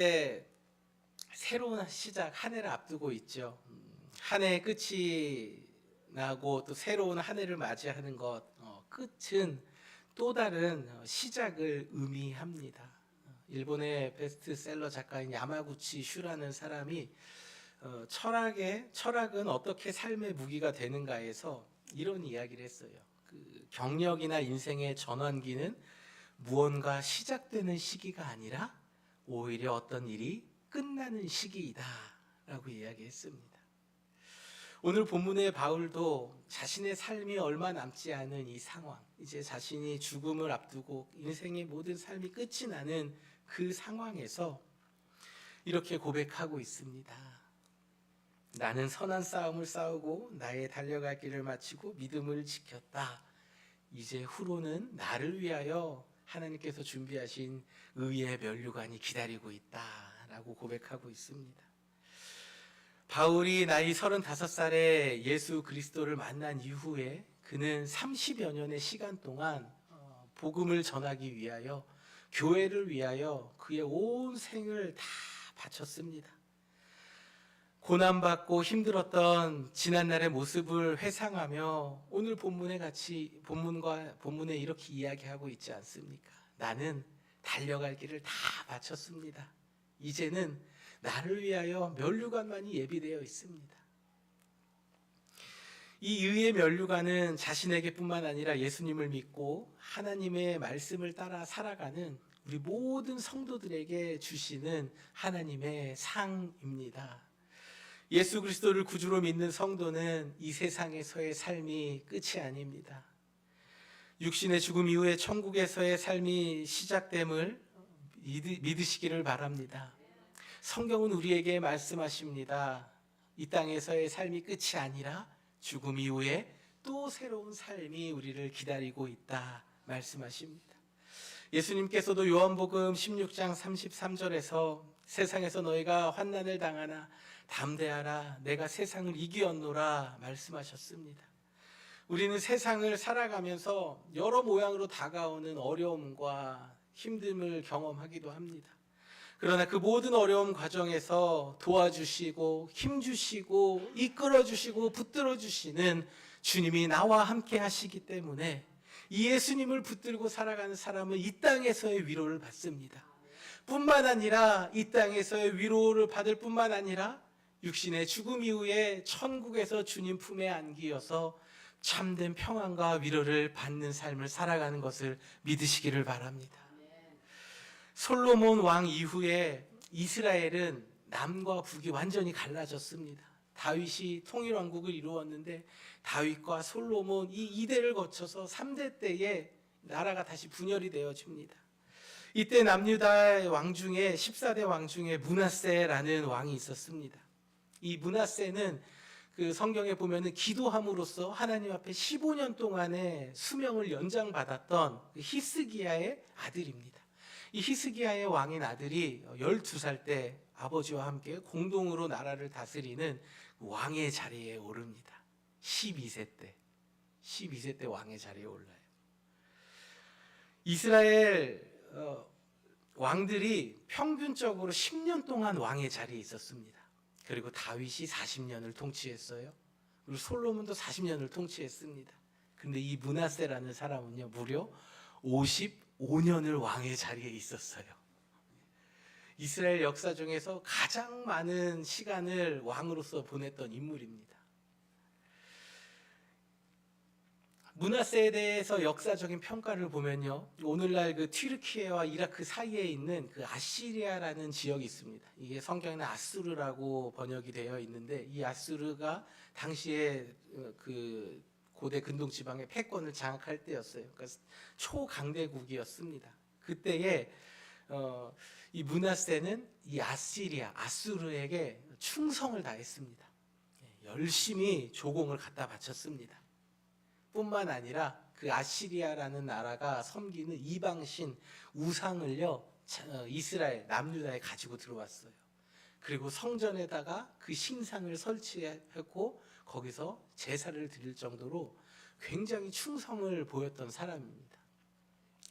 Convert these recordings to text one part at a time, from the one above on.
네, 새로운 시작 한 해를 앞두고 있죠. 음, 한 해의 끝이 나고 또 새로운 한 해를 맞이하는 것 어, 끝은 또 다른 어, 시작을 의미합니다. 어, 일본의 베스트셀러 작가인 야마구치 슈라는 사람이 어, 철학의 철학은 어떻게 삶의 무기가 되는가에서 이런 이야기를 했어요. 그 경력이나 인생의 전환기는 무언가 시작되는 시기가 아니라 오히려 어떤 일이 끝나는 시기이다라고 이야기했습니다. 오늘 본문의 바울도 자신의 삶이 얼마 남지 않은 이 상황, 이제 자신이 죽음을 앞두고 인생의 모든 삶이 끝이 나는 그 상황에서 이렇게 고백하고 있습니다. 나는 선한 싸움을 싸우고 나의 달려갈 길을 마치고 믿음을 지켰다. 이제 후로는 나를 위하여 하나님께서 준비하신 의의 면류관이 기다리고 있다라고 고백하고 있습니다. 바울이 나이 35살에 예수 그리스도를 만난 이후에 그는 30여 년의 시간 동안 어, 복음을 전하기 위하여 교회를 위하여 그의 온 생을 다 바쳤습니다. 고난받고 힘들었던 지난날의 모습을 회상하며 오늘 본문에 같이 본문과 본문에 이렇게 이야기하고 있지 않습니까? 나는 달려갈 길을 다 바쳤습니다. 이제는 나를 위하여 면류관만이 예비되어 있습니다. 이 의의 면류관은 자신에게뿐만 아니라 예수님을 믿고 하나님의 말씀을 따라 살아가는 우리 모든 성도들에게 주시는 하나님의 상입니다. 예수 그리스도를 구주로 믿는 성도는 이 세상에서의 삶이 끝이 아닙니다. 육신의 죽음 이후에 천국에서의 삶이 시작됨을 믿으시기를 바랍니다. 성경은 우리에게 말씀하십니다. 이 땅에서의 삶이 끝이 아니라 죽음 이후에 또 새로운 삶이 우리를 기다리고 있다 말씀하십니다. 예수님께서도 요한복음 16장 33절에서 세상에서 너희가 환난을 당하나 담대하라 내가 세상을 이기었노라 말씀하셨습니다. 우리는 세상을 살아가면서 여러 모양으로 다가오는 어려움과 힘듦을 경험하기도 합니다. 그러나 그 모든 어려움 과정에서 도와주시고 힘주시고 이끌어주시고 붙들어주시는 주님이 나와 함께 하시기 때문에 이 예수님을 붙들고 살아가는 사람은 이 땅에서의 위로를 받습니다. 뿐만 아니라 이 땅에서의 위로를 받을 뿐만 아니라 육신의 죽음 이후에 천국에서 주님 품에 안기어서 참된 평안과 위로를 받는 삶을 살아가는 것을 믿으시기를 바랍니다. 솔로몬 왕 이후에 이스라엘은 남과 북이 완전히 갈라졌습니다. 다윗이 통일 왕국을 이루었는데 다윗과 솔로몬 이 이대를 거쳐서 3대 때에 나라가 다시 분열이 되어집니다. 이때 남유다의 왕 중에 14대 왕 중에 문하세라는 왕이 있었습니다. 이 문하세는 그 성경에 보면은 기도함으로써 하나님 앞에 15년 동안의 수명을 연장받았던 그 히스기야의 아들입니다. 이 히스기야의 왕인 아들이 12살 때 아버지와 함께 공동으로 나라를 다스리는 왕의 자리에 오릅니다. 12세 때. 12세 때 왕의 자리에 올라요. 이스라엘 어, 왕들이 평균적으로 10년 동안 왕의 자리에 있었습니다. 그리고 다윗이 40년을 통치했어요. 그리고 솔로몬도 40년을 통치했습니다. 근데 이 문하세라는 사람은요, 무려 55년을 왕의 자리에 있었어요. 이스라엘 역사 중에서 가장 많은 시간을 왕으로서 보냈던 인물입니다. 문화세에 대해서 역사적인 평가를 보면요. 오늘날 그 튀르키예와 이라크 사이에 있는 그 아시리아라는 지역이 있습니다. 이게 성경에는 아수르라고 번역이 되어 있는데 이 아수르가 당시에 어, 그 고대 근동 지방의 패권을 장악할 때였어요. 그러니까 초강대국이었습니다. 그때에 어, 이 문하세는 이 아시리아, 아수르에게 충성을 다했습니다. 예, 열심히 조공을 갖다 바쳤습니다. 뿐만 아니라 그 아시리아라는 나라가 섬기는 이방신 우상을요 어, 이스라엘 남유다에 가지고 들어왔어요. 그리고 성전에다가 그 신상을 설치했고 거기서 제사를 드릴 정도로 굉장히 충성을 보였던 사람입니다.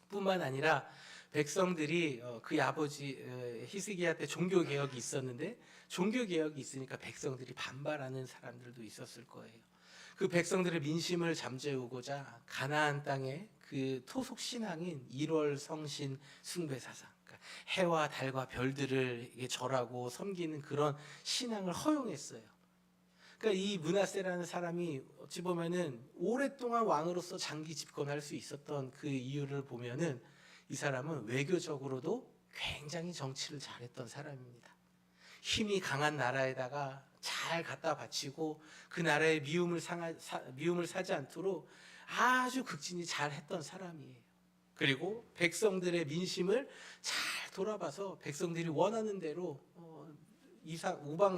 뿐만 아니라 백성들이 어, 그의 아버지 어, 히스기야 때 종교 개혁이 있었는데 종교 개혁이 있으니까 백성들이 반발하는 사람들도 있었을 거예요. 그 백성들의 민심을 잠재우고자 가나안 땅에 그 토속 신앙인 1월 성신 숭배 사상, 그러니까 해와 달과 별들을 절하고 섬기는 그런 신앙을 허용했어요. 그러니까 이 문하세라는 사람이 어찌 보면은 오랫동안 왕으로서 장기 집권할 수 있었던 그 이유를 보면은 이 사람은 외교적으로도 굉장히 정치를 잘했던 사람입니다. 힘이 강한 나라에다가 잘 갖다 바치고 그 나라의 미움을 상하, 사, 미움을 사지 않도록 아주 극진히 잘 했던 사람이에요. 그리고 백성들의 민심을 잘 돌아봐서 백성들이 원하는 대로 어, 이상 우방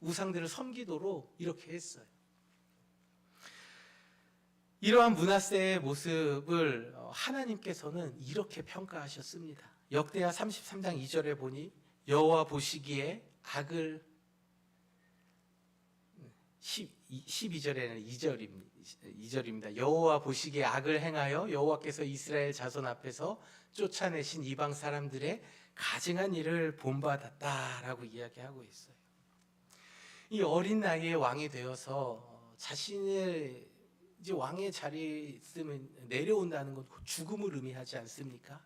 우상들을 섬기도록 이렇게 했어요. 이러한 문하세의 모습을 어, 하나님께서는 이렇게 평가하셨습니다. 역대하 33장 2절에 보니 여호와 보시기에 악을 12 절에는 2절입니다. 2절입니다. 여호와 보시기에 악을 행하여 여호와께서 이스라엘 자손 앞에서 쫓아내신 이방 사람들의 가증한 일을 본받았다라고 이야기하고 있어요. 이 어린 나이에 왕이 되어서 자신의 이제 왕의 자리에 있으면 내려온다는 건 죽음을 의미하지 않습니까?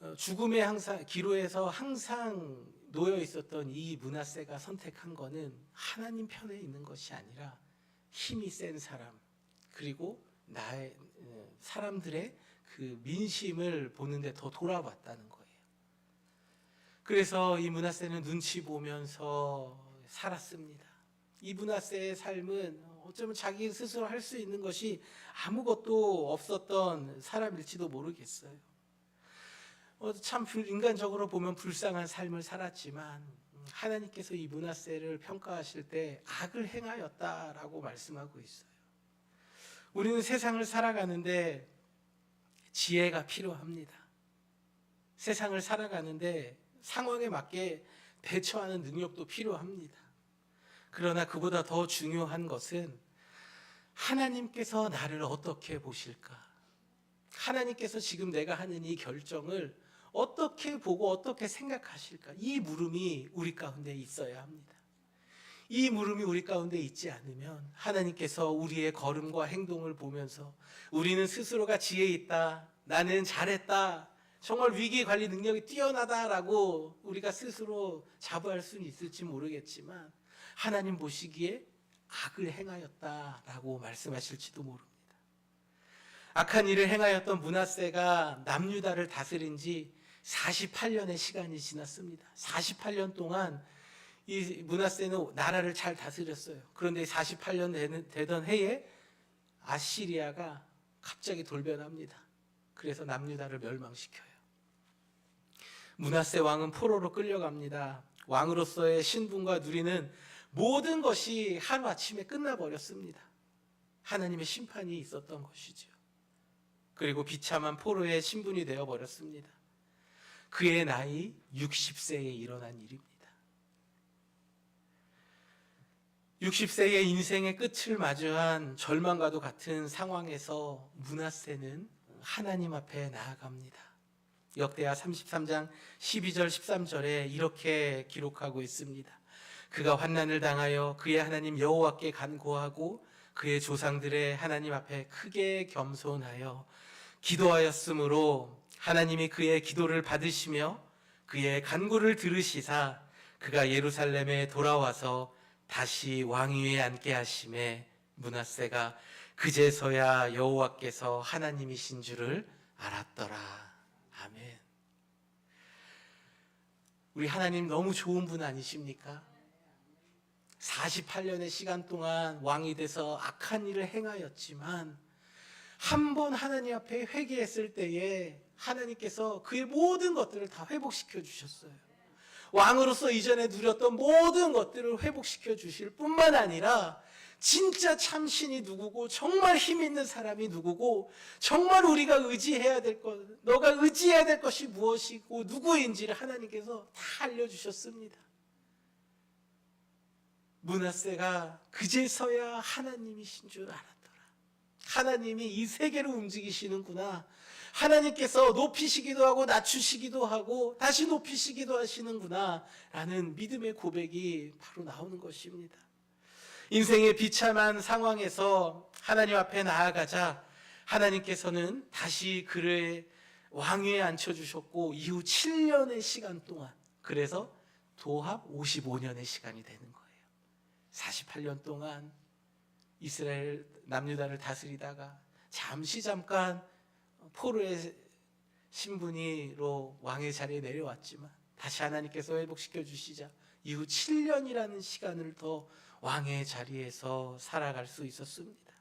어, 죽음의 항상 기로에서 항상 놓여 있었던 이 문하세가 선택한 거는 하나님 편에 있는 것이 아니라 힘이 센 사람 그리고 나의 어, 사람들의 그 민심을 보는데 더 돌아봤다는 거예요. 그래서 이 문하세는 눈치 보면서 살았습니다. 이 문하세의 삶은 어쩌면 자기 스스로 할 수 있는 것이 아무것도 없었던 사람일지도 모르겠어요. 어, 참 불- 인간적으로 보면 불쌍한 삶을 살았지만 음, 하나님께서 이 문하세를 평가하실 때 악을 행하였다라고 말씀하고 있어요. 우리는 세상을 살아가는데 지혜가 필요합니다. 세상을 살아가는데 상황에 맞게 대처하는 능력도 필요합니다. 그러나 그보다 더 중요한 것은 하나님께서 나를 어떻게 보실까? 하나님께서 지금 내가 하는 이 결정을 어떻게 보고 어떻게 생각하실까? 이 물음이 우리 가운데 있어야 합니다. 이 물음이 우리 가운데 있지 않으면 하나님께서 우리의 걸음과 행동을 보면서 우리는 스스로가 지혜 있다. 나는 잘했다. 정말 위기 관리 능력이 뛰어나다라고 우리가 스스로 자부할 수는 있을지 모르겠지만 하나님 보시기에 악을 행하였다라고 말씀하실지도 모릅니다. 악한 일을 행하였던 문하세가 남유다를 다스린 지 48년의 시간이 지났습니다. 48년 동안 이 문하세는 나라를 잘 다스렸어요. 그런데 48년 되는, 되던 해에 아시리아가 갑자기 돌변합니다. 그래서 남유다를 멸망시켜요. 문하세 왕은 포로로 끌려갑니다. 왕으로서의 신분과 누리는 모든 것이 하루아침에 끝나버렸습니다. 하나님의 심판이 있었던 것이죠. 그리고 비참한 포로의 신분이 되어버렸습니다. 그의 나이 60세에 일어난 일입니다. 60세의 인생의 끝을 마주한 절망과도 같은 상황에서 문하세는 하나님 앞에 나아갑니다. 역대하 33장 12절 13절에 이렇게 기록하고 있습니다. 그가 환난을 당하여 그의 하나님 여호와께 간구하고 그의 조상들의 하나님 앞에 크게 겸손하여 기도하였으므로 하나님이 그의 기도를 받으시며 그의 간구를 들으시사 그가 예루살렘에 돌아와서 다시 왕위에 앉게 하심에 문하세가 그제서야 여호와께서 하나님이신 줄을 알았더라. 아멘. 우리 하나님 너무 좋은 분 아니십니까? 48년의 시간 동안 왕이 돼서 악한 일을 행하였지만 한 번 하나님 앞에 회개했을 때에 하나님께서 그의 모든 것들을 다 회복시켜 주셨어요. 왕으로서 이전에 누렸던 모든 것들을 회복시켜 주실 뿐만 아니라 진짜 참신이 누구고 정말 힘 있는 사람이 누구고 정말 우리가 의지해야 될 것, 너가 의지해야 될 것이 무엇이고 누구인지를 하나님께서 다 알려주셨습니다. 문하세가 그제서야 하나님이신 줄 알았더라. 하나님이 이 세계를 움직이시는구나. 하나님께서 높이시기도 하고 낮추시기도 하고 다시 높이시기도 하시는구나 라는 믿음의 고백이 바로 나오는 것입니다. 인생의 비참한 상황에서 하나님 앞에 나아가자 하나님께서는 다시 그를 왕위에 앉혀주셨고 이후 7년의 시간 동안 그래서 도합 55년의 시간이 되는 거예요. 48년 동안 이스라엘 남유다를 다스리다가 잠시 잠깐 포로의 신분이로 왕의 자리에 내려왔지만 다시 하나님께서 회복시켜 주시자 이후 7년이라는 시간을 더 왕의 자리에서 살아갈 수 있었습니다.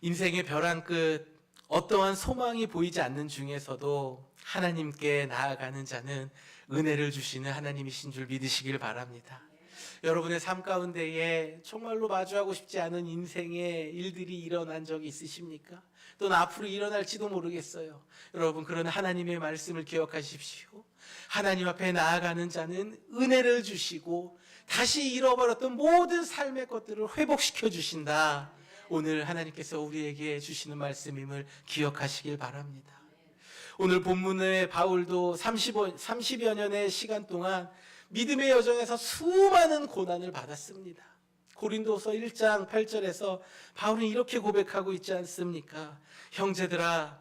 인생의 벼랑 끝 어떠한 소망이 보이지 않는 중에서도 하나님께 나아가는 자는 은혜를 주시는 하나님이신 줄 믿으시길 바랍니다. 여러분의 삶 가운데에 정말로 마주하고 싶지 않은 인생의 일들이 일어난 적이 있으십니까? 또는 앞으로 일어날지도 모르겠어요. 여러분, 그런 하나님의 말씀을 기억하십시오. 하나님 앞에 나아가는 자는 은혜를 주시고 다시 잃어버렸던 모든 삶의 것들을 회복시켜 주신다. 오늘 하나님께서 우리에게 주시는 말씀임을 기억하시길 바랍니다. 오늘 본문의 바울도 30여, 30여 년의 시간 동안 믿음의 여정에서 수많은 고난을 받았습니다. 고린도서 1장 8절에서 바울은 이렇게 고백하고 있지 않습니까? 형제들아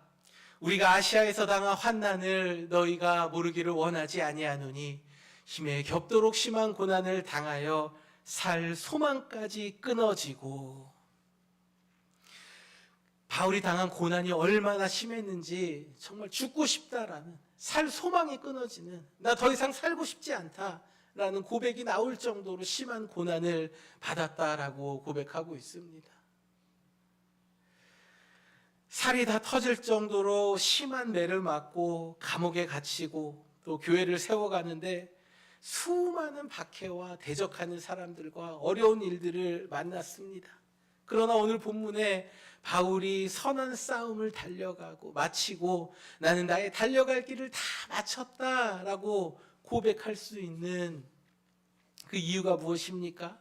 우리가 아시아에서 당한 환난을 너희가 모르기를 원하지 아니하노니 힘에 겹도록 심한 고난을 당하여 살 소망까지 끊어지고 바울이 당한 고난이 얼마나 심했는지 정말 죽고 싶다라는 살 소망이 끊어지는 나 더 이상 살고 싶지 않다라는 고백이 나올 정도로 심한 고난을 받았다라고 고백하고 있습니다. 살이 다 터질 정도로 심한 매를 맞고 감옥에 갇히고 또 교회를 세워가는데 수많은 박해와 대적하는 사람들과 어려운 일들을 만났습니다. 그러나 오늘 본문에 바울이 선한 싸움을 달려가고 마치고 나는 나의 달려갈 길을 다 마쳤다라고 고백할 수 있는 그 이유가 무엇입니까?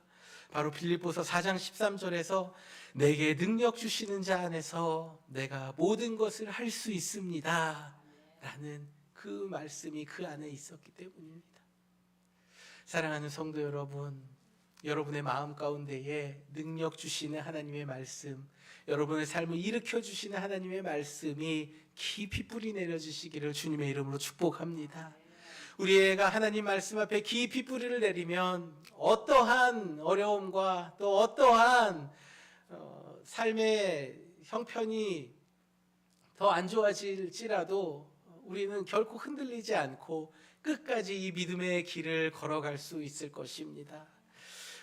바로 빌립보서 4장 13절에서 내게 능력 주시는 자 안에서 내가 모든 것을 할 수 있습니다. 라는 그 말씀이 그 안에 있었기 때문입니다. 사랑하는 성도 여러분, 여러분의 마음 가운데에 능력 주시는 하나님의 말씀, 여러분의 삶을 일으켜 주시는 하나님의 말씀이 깊이 뿌리 내려 주시기를 주님의 이름으로 축복합니다. 우리 애가 하나님 말씀 앞에 깊이 뿌리를 내리면 어떠한 어려움과 또 어떠한 어, 삶의 형편이 더 안 좋아질지라도 우리는 결코 흔들리지 않고 끝까지 이 믿음의 길을 걸어갈 수 있을 것입니다.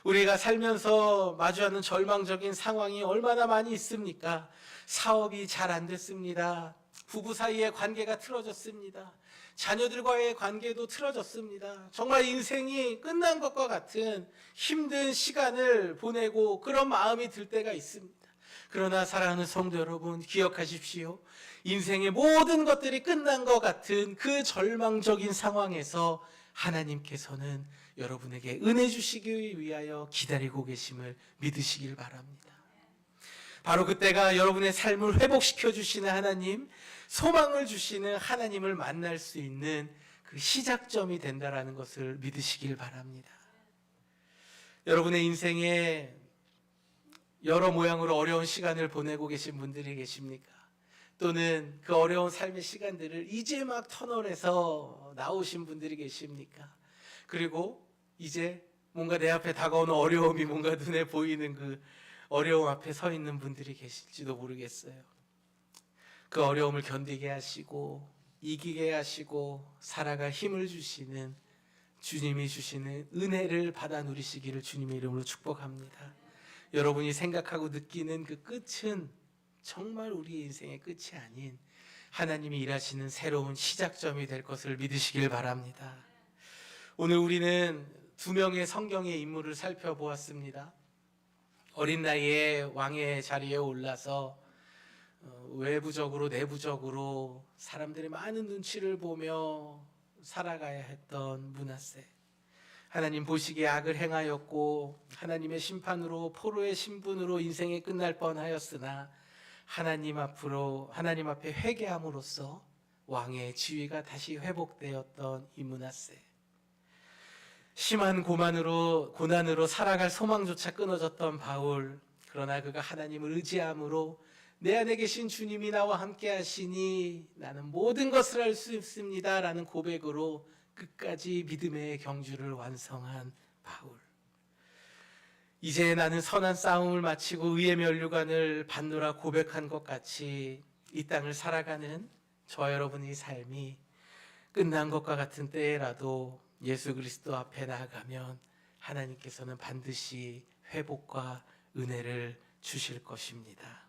우리가 살면서 마주하는 절망적인 상황이 얼마나 많이 있습니까? 사업이 잘 안 됐습니다. 부부 사이의 관계가 틀어졌습니다. 자녀들과의 관계도 틀어졌습니다. 정말 인생이 끝난 것과 같은 힘든 시간을 보내고 그런 마음이 들 때가 있습니다. 그러나 사랑하는 성도 여러분, 기억하십시오. 인생의 모든 것들이 끝난 것 같은 그 절망적인 상황에서 하나님께서는 여러분에게 은혜 주시기 위하여 기다리고 계심을 믿으시길 바랍니다. 바로 그때가 여러분의 삶을 회복시켜 주시는 하나님, 소망을 주시는 하나님을 만날 수 있는 그 시작점이 된다라는 것을 믿으시길 바랍니다. 여러분의 인생에 여러 모양으로 어려운 시간을 보내고 계신 분들이 계십니까? 또는 그 어려운 삶의 시간들을 이제 막 터널에서 나오신 분들이 계십니까? 그리고 이제 뭔가 내 앞에 다가오는 어려움이 뭔가 눈에 보이는 그 어려움 앞에 서 있는 분들이 계실지도 모르겠어요. 그 어려움을 견디게 하시고 이기게 하시고 살아갈 힘을 주시는 주님이 주시는 은혜를 받아 누리시기를 주님의 이름으로 축복합니다. 여러분이 생각하고 느끼는 그 끝은 정말 우리 인생의 끝이 아닌 하나님이 일하시는 새로운 시작점이 될 것을 믿으시길 바랍니다. 오늘 우리는 두 명의 성경의 인물을 살펴보았습니다. 어린 나이에 왕의 자리에 올라서 어, 외부적으로 내부적으로 사람들의 많은 눈치를 보며 살아가야 했던 문하세. 하나님 보시기에 악을 행하였고 하나님의 심판으로 포로의 신분으로 인생이 끝날 뻔하였으나 하나님 앞으로 하나님 앞에 회개함으로써 왕의 지위가 다시 회복되었던 이문하세. 심한 고만으로 고난으로 살아갈 소망조차 끊어졌던 바울. 그러나 그가 하나님을 의지함으로 내 안에 계신 주님이 나와 함께 하시니 나는 모든 것을 할 수 있습니다 라는 고백으로 끝까지 믿음의 경주를 완성한 바울. 이제 나는 선한 싸움을 마치고 의의 면류관을 받노라 고백한 것 같이 이 땅을 살아가는 저 여러분의 삶이 끝난 것과 같은 때라도 예수 그리스도 앞에 나아가면 하나님께서는 반드시 회복과 은혜를 주실 것입니다.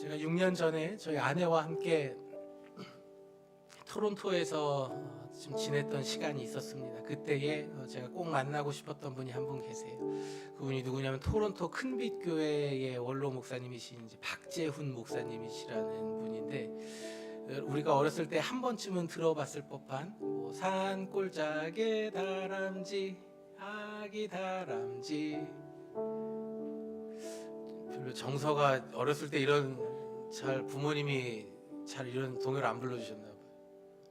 제가 6년 전에 저희 아내와 함께 토론토에서 어, 좀 지냈던 시간이 있었습니다. 그때에 어, 제가 꼭 만나고 싶었던 분이 한 분 계세요. 그분이 누구냐면 토론토 큰빛 교회의 원로 목사님이신 박재훈 목사님이시라는 분인데 어, 우리가 어렸을 때 한 번쯤은 들어봤을 법한 뭐 산골짜기 다람쥐 아기 다람쥐 별로 정서가 어렸을 때 이런 잘 부모님이 잘 이런 동요를 안 불러주셨나 봐요.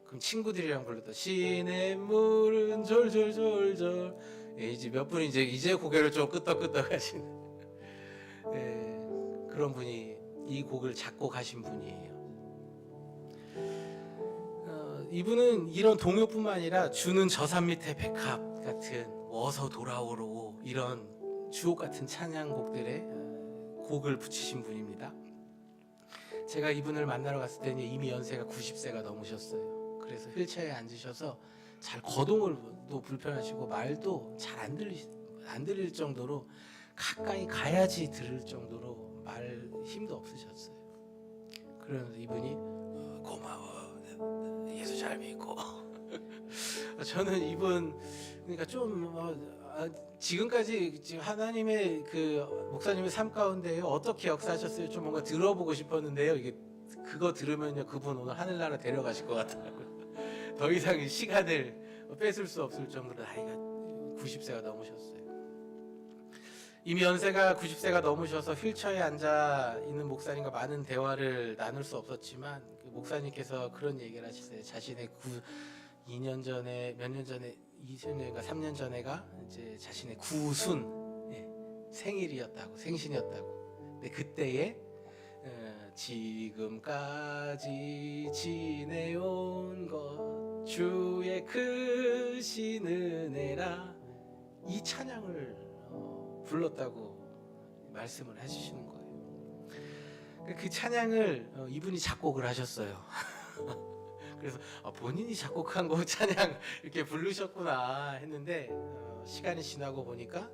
그럼 친구들이랑 불렀다. 시냇물은 졸졸졸졸. 예, 이제 몇 분이 이제 이제 고개를 좀 끄덕끄덕 하시는 예, 그런 분이 이 곡을 작곡하신 분이에요. 어, 이분은 이런 동요뿐만 아니라 주는 저산 밑에 백합 같은 어서 돌아오로 이런 주옥 같은 찬양곡들에 어, 곡을 붙이신 분입니다. 제가 이분을 만나러 갔을 때는 이미 연세가 90세가 넘으셨어요. 그래서 휠체어에 앉으셔서 잘 거동을도 불편하시고 말도 잘 안 들리 안 들릴 정도로 가까이 가야지 들을 정도로 말 힘도 없으셨어요. 그러면서 이분이 어, 고마워 예수 잘 믿고 저는 이분 그러니까 좀 어, 아, 지금까지 지금 하나님의 그 목사님의 삶 가운데 어떻게 역사하셨어요? 좀 뭔가 들어보고 싶었는데요. 이게 그거 들으면요 그분 오늘 하늘나라 데려가실 것 같더라고요. 더 이상 이 시간을 뺏을 수 없을 정도로 나이가 90세가 넘으셨어요. 이미 연세가 90세가 넘으셔서 휠체어에 앉아 있는 목사님과 많은 대화를 나눌 수 없었지만 그 목사님께서 그런 얘기를 하셨어요. 자신의 구, 2년 전에 몇 년 전에 2년인가 3년 전에가 이제 자신의 구순 예, 생일이었다고 생신이었다고. 근데 그때에 어, 지금까지 지내온 것 주의 크신 은혜라 이 찬양을 어, 불렀다고 말씀을 해주시는 거예요. 그- 그 찬양을 어, 이분이 작곡을 하셨어요. 그래서 아, 본인이 작곡한 거 찬양 이렇게 부르셨구나 했는데 어, 시간이 지나고 보니까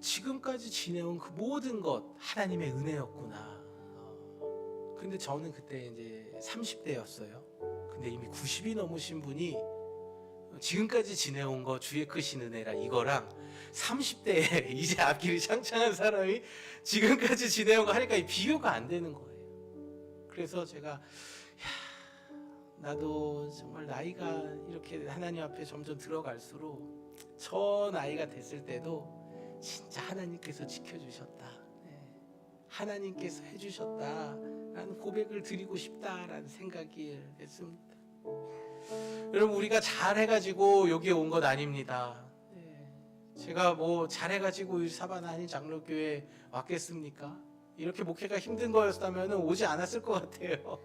지금까지 지내온 그 모든 것 하나님의 은혜였구나. 어, 근데 저는 그때 이제 30대였어요. 근데 이미 90이 넘으신 분이 지금까지 지내온 거 주의 크신 은혜라 이거랑 30대에 이제 앞길이 창창한 사람이 지금까지 지내온 거 하니까 이 비교가 안 되는 거예요. 그래서 제가 야, 나도 정말 나이가 이렇게 하나님 앞에 점점 들어갈수록 저 나이가 됐을 때도 진짜 하나님께서 지켜주셨다. 네. 하나님께서 해주셨다 라는 고백을 드리고 싶다라는 생각이 했습니다. 여러분 우리가 잘해가지고 여기에 온 것 아닙니다. 네. 제가 뭐 잘해가지고 이 사바나 한인 장로교회 왔겠습니까? 이렇게 목회가 힘든 거였다면 오지 않았을 것 같아요.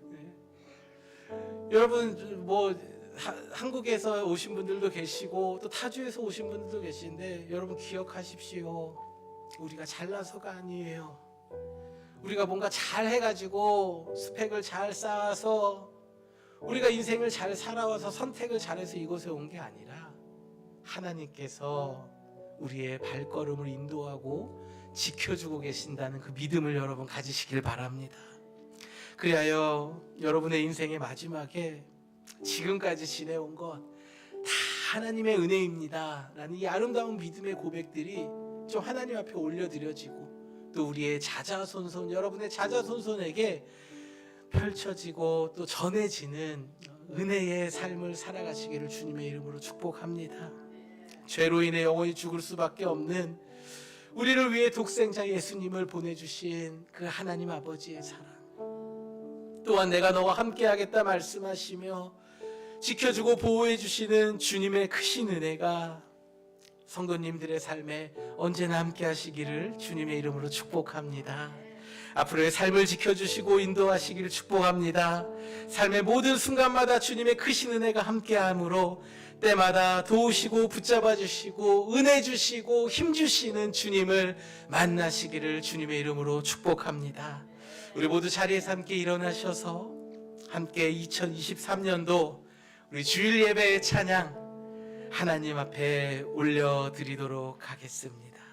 네. 여러분 뭐 하- 한국에서 오신 분들도 계시고 또 타주에서 오신 분들도 계신데 여러분 기억하십시오. 우리가 잘나서가 아니에요. 우리가 뭔가 잘 해가지고 스펙을 잘 쌓아서 우리가 인생을 잘 살아와서 선택을 잘해서 이곳에 온 게 아니라 하나님께서 우리의 발걸음을 인도하고 지켜주고 계신다는 그 믿음을 여러분 가지시길 바랍니다. 그리하여 여러분의 인생의 마지막에 지금까지 지내온 것 다 하나님의 은혜입니다. 라는 이 아름다운 믿음의 고백들이 좀 하나님 앞에 올려드려지고 또 우리의 자자손손 여러분의 자자손손에게 펼쳐지고 또 전해지는 은혜의 삶을 살아가시기를 주님의 이름으로 축복합니다. 죄로 인해 영원히 죽을 수밖에 없는 우리를 위해 독생자 예수님을 보내주신 그 하나님 아버지의 사랑. 또한 내가 너와 함께하겠다 말씀하시며 지켜주고 보호해 주시는 주님의 크신 은혜가 성도님들의 삶에 언제나 함께 하시기를 주님의 이름으로 축복합니다. 앞으로의 삶을 지켜주시고 인도하시기를 축복합니다. 삶의 모든 순간마다 주님의 크신 은혜가 함께함으로 때마다 도우시고 붙잡아 주시고 은혜 주시고 힘 주시는 주님을 만나시기를 주님의 이름으로 축복합니다. 우리 모두 자리에서 함께 일어나셔서 함께 2023년도 우리 주일 예배의 찬양 하나님 앞에 올려드리도록 하겠습니다.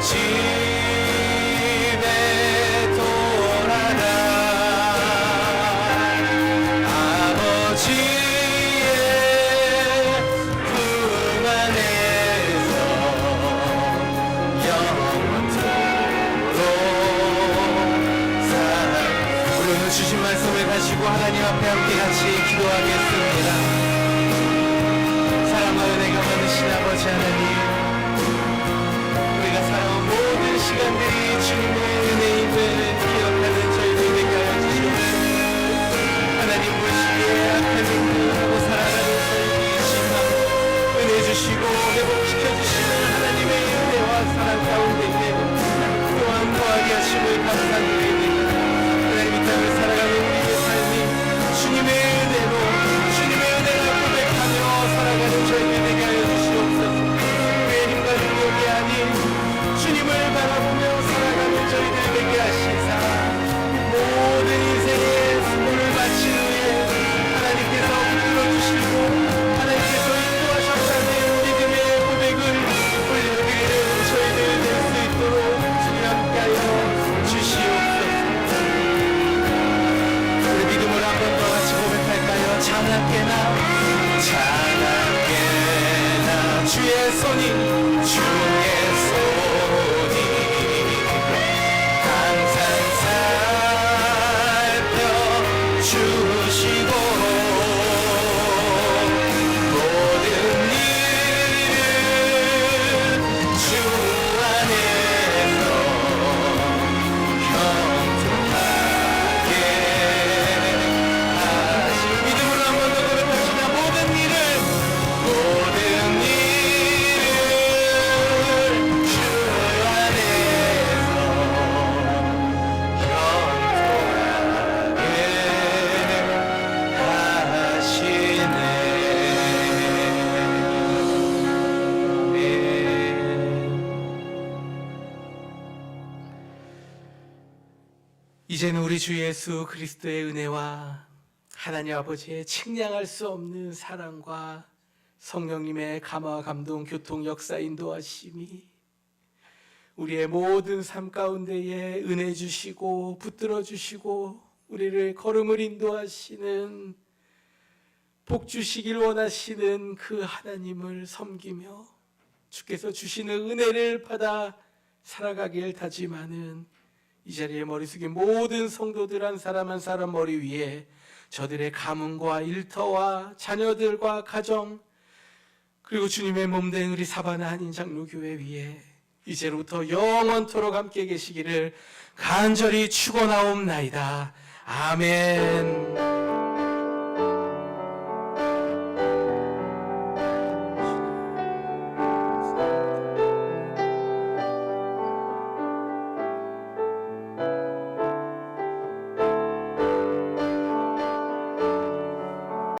고 주 예수 그리스도의 은혜와 하나님 아버지의 측량할 수 없는 사랑과 성령님의 감화 감동 교통 역사 인도하심이 우리의 모든 삶 가운데에 은혜 주시고 붙들어 주시고 우리를 걸음을 인도하시는 복 주시길 원하시는 그 하나님을 섬기며 주께서 주시는 은혜를 받아 살아가길 다짐하는 이 자리에 머리 숙인 모든 성도들 한 사람 한 사람 머리 위에 저들의 가문과 일터와 자녀들과 가정 그리고 주님의 몸된 우리 사바나 한인 장로교회 위에 이제로부터 영원토록 함께 계시기를 간절히 축원하옵나이다. 아멘.